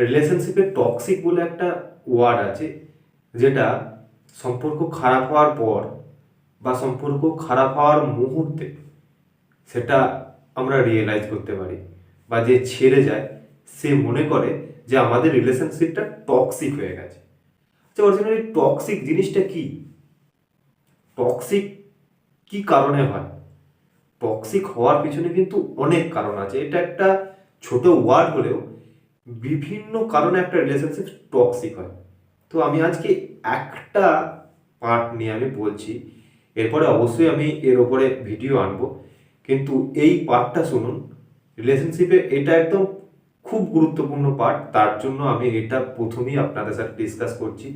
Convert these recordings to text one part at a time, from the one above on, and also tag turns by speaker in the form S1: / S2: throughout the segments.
S1: রিলেশনশিপে টক্সিক বলে একটা ওয়ার্ড আছে, যেটা সম্পর্ক খারাপ হওয়ার পর বা সম্পর্ক খারাপ হওয়ার মুহূর্তে সেটা আমরা রিয়েলাইজ করতে পারি বা যে ছেড়ে যায়, সে মনে করে যে আমাদের রিলেশনশিপটা টক্সিক হয়ে গেছে। আচ্ছা অরিজিনালি টক্সিক জিনিসটা কি? টক্সিক কি কারণে হয়? টক্সিক হওয়ার পিছনে কিন্তু অনেক কারণ আছে। এটা একটা ছোট ওয়ার্ড হলেও বিভিন্ন কারণে একটা রিলেশনশিপ টক্সিক হয়। তো আমি আজকে একটা পার্ট নিয়ে আমি বলছি, এরপরে অবশ্যই আমি এর ওপরে ভিডিও আনব। কিন্তু এই পার্টটা শুনুন রিলেশনশিপে এটা একদম খুব গুরুত্বপূর্ণ পার্ট তার জন্য আমি এটা প্রথমেই আপনাদের সাথে ডিসকাস করছি।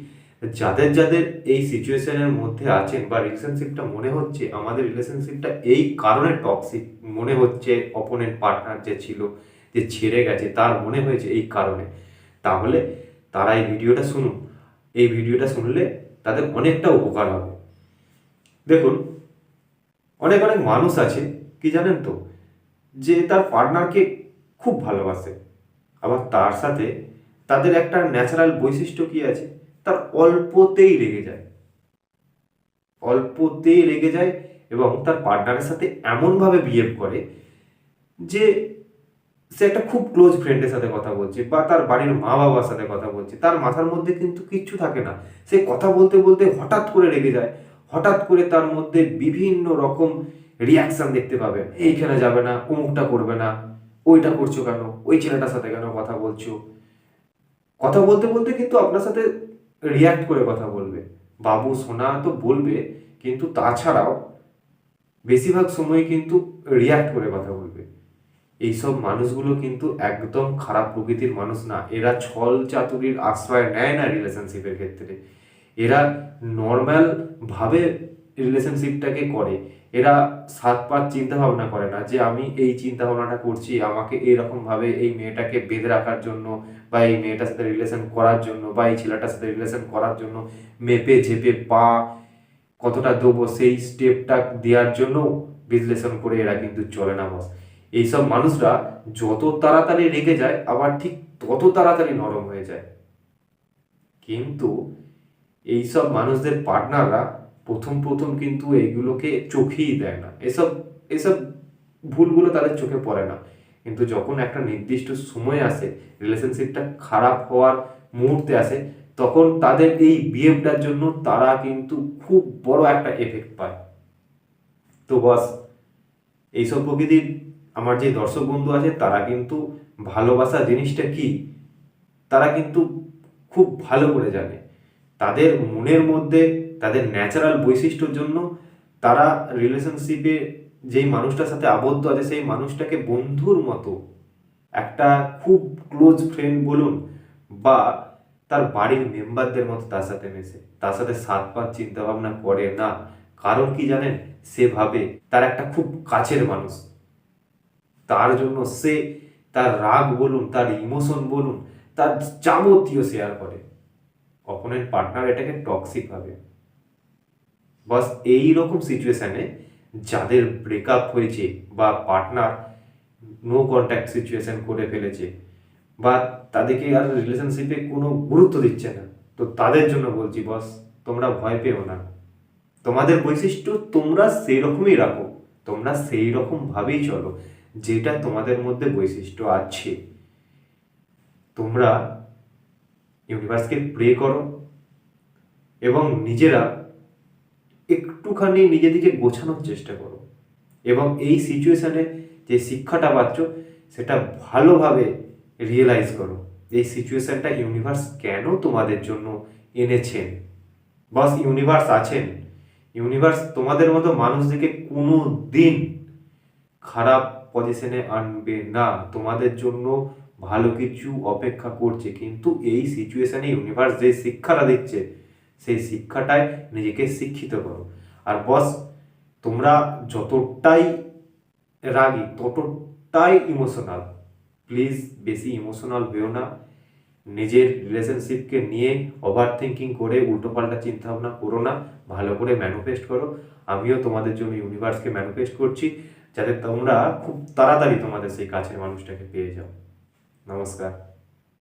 S1: যাদের যাদের এই সিচুয়েশনের মধ্যে আছেন বা রিলেশনশিপটা মনে হচ্ছে, আমাদের রিলেশনশিপটা এই কারণে টক্সিক মনে হচ্ছে অপোনেন্ট পার্টনার যে ছিল যে ছেড়ে গেছে, তার মনে হয়েছে এই কারণে। তাহলে তারা এই ভিডিওটা শুনুন এই ভিডিওটা শুনলে তাদের অনেকটা উপকার হবে। দেখুন, অনেক অনেক মানুষ আছে, কি জানেন তো? যে তার পার্টনারকে খুব ভালোবাসে। আবার তার সাথে তাদের একটা ন্যাচারাল বৈশিষ্ট্য কি আছে? তার অল্পতেই রেগে যায়। অল্পতেই রেগে যায় এবং তার পার্টনারের সাথে এমনভাবে বিহেভ করে যে সে একটা খুব ক্লোজ ফ্রেন্ডের সাথে কথা বলছে বা তার বাড়ির মা বাবার সাথে কথা বলছে। তার মাথার মধ্যে কিন্তু কিচ্ছু থাকে না। সে কথা বলতে বলতে হঠাৎ করে রেগে যায়। হঠাৎ করে তার মধ্যে বিভিন্ন রকম রিয়াকশন দেখতে পাবেন এইখানে যাবে না, অমুকটা করবে না, ওইটা করছ কেন, ওই ছেলেটার সাথে কেন কথা বলছো? কথা বলতে বলতে কিন্তু আপনার সাথে রিয়াক্ট করে কথা বলবে। বাবু, সোনা তো বলবে, কিন্তু তাছাড়াও বেশিরভাগ সময় কিন্তু রিয়াক্ট করে কথা বলবে। এইসব মানুষগুলো কিন্তু একদম খারাপ প্রকৃতির মানুষ না। এরা ছল চাতুরির আশ্রয় নেয় না রিলেশনশিপের ক্ষেত্রে। এরা নর্মাল ভাবে রিলেশনশিপটাকে করে। এরা সাত পাঁচ চিন্তা ভাবনা করে না যে আমি এই চিন্তা ভাবনাটা করছি, আমাকে এরকম ভাবে এই মেয়েটাকে বেঁধে রাখার জন্য বা এই মেয়েটার সাথে রিলেশন করার জন্য বা এই ছেলেটার সাথে রিলেশন করার জন্য মেপে, ঝেপে পা কতটা দেবো সেই স্টেপটা দেওয়ার জন্য বিশ্লেষণ করে এরা কিন্তু চলে না বস এইসব মানুষরা যত তাড়াতাড়ি রেগে যায়, আবার ঠিক তত তাড়াতাড়ি নরম হয়ে যায়। কিন্তু এইসব মানুষদের পার্টনাররা প্রথম প্রথম কিন্তু এইগুলোকে চোখেই দেয় না। এসব এসব ভুলগুলো তাদের চোখে পড়ে না। কিন্তু যখন একটা নির্দিষ্ট সময় আসে রিলেশনশিপটা খারাপ হওয়ার মুহূর্তে আসে, তখন তাদের এই বিহেভটার জন্য তারা কিন্তু খুব বড় একটা এফেক্ট পায়। তো বস এইসব প্রকৃতির আমার যে দর্শক বন্ধু আছে, তারা কিন্তু ভালোবাসা জিনিসটা কি? তারা কিন্তু খুব ভালো করে জানে। তাদের মনের মধ্যে, তাদের ন্যাচারাল বৈশিষ্ট্যর জন্য তারা রিলেশনশিপে যেই মানুষটার সাথে আবদ্ধ আছে, সেই মানুষটাকে বন্ধুর মতো একটা খুব ক্লোজ ফ্রেন্ড বলুন বা তার বাড়ির মেম্বারদের মতো তার সাথে মেশে। তার সাথে সাত পাঁচ চিন্তা ভাবনা করে না। কারণ কি জানেন? সে ভাবে তার একটা খুব কাছের মানুষ। তার জন্য সে তার রাগ বলুন, তার ইমোশন বলুন, তার যাবতীয় শেয়ার করে। অপোনেন্ট পার্টনার এটাকে টক্সিক ভাবে। বাস এই রকম সিচুয়েশানে যাদের ব্রেকআপ হয়েছে বা পার্টনার নো কন্ট্যাক্ট সিচুয়েশন করে ফেলেছে বা তাদেরকে আর রিলেশনশিপে কোনো গুরুত্ব দিচ্ছে না, তো তাদের জন্য বলছি বস তোমরা ভয় পেও না। তোমাদের বৈশিষ্ট্য তোমরা সেই রকমই রাখো, তোমরা সেই রকম ভাবেই চলো। যেটা তোমাদের মধ্যে বৈশিষ্ট্য আছে, তোমরা ইউনিভার্সকে প্রে করো এবং নিজেরা একটুখানি নিজেদেরকে গোছানোর চেষ্টা করো এবং এই সিচুয়েশানে যে শিক্ষাটা পাচ্ছ, সেটা ভালোভাবে রিয়েলাইজ করো। এই সিচুয়েশানটা ইউনিভার্স কেন তোমাদের জন্য এনেছেন? বাস ইউনিভার্স আছেন। ইউনিভার্স তোমাদের মতো মানুষদেরকে কোনো দিন খারাপ পজিশনে আনবে না। তোমাদের জন্য ভালো কিছু অপেক্ষা করছে। কিন্তু এই সিচুয়েশনে ইউনিভার্স যে শিক্ষাটা দিচ্ছে, সেই শিক্ষাটায় নিজেকে শিক্ষিত করো। আর বস তোমরা যতটাই রাগী, ততটাই ইমোশনাল প্লিজ বেশি ইমোশনাল হয়েও না। নিজের রিলেশনশিপকে নিয়ে ওভার থিঙ্কিং করে উল্টোপাল্টা চিন্তা ভাবনা করো না। ভালো করে ম্যানিফেস্ট করো। আমিও তোমাদের জন্য ইউনিভার্সকে ম্যানিফেস্ট করছি। যাতে তোমরা খুব তাড়াতাড়ি তোমাদের সেই কাছের মানুষটাকে পেয়ে যাও। নমস্কার।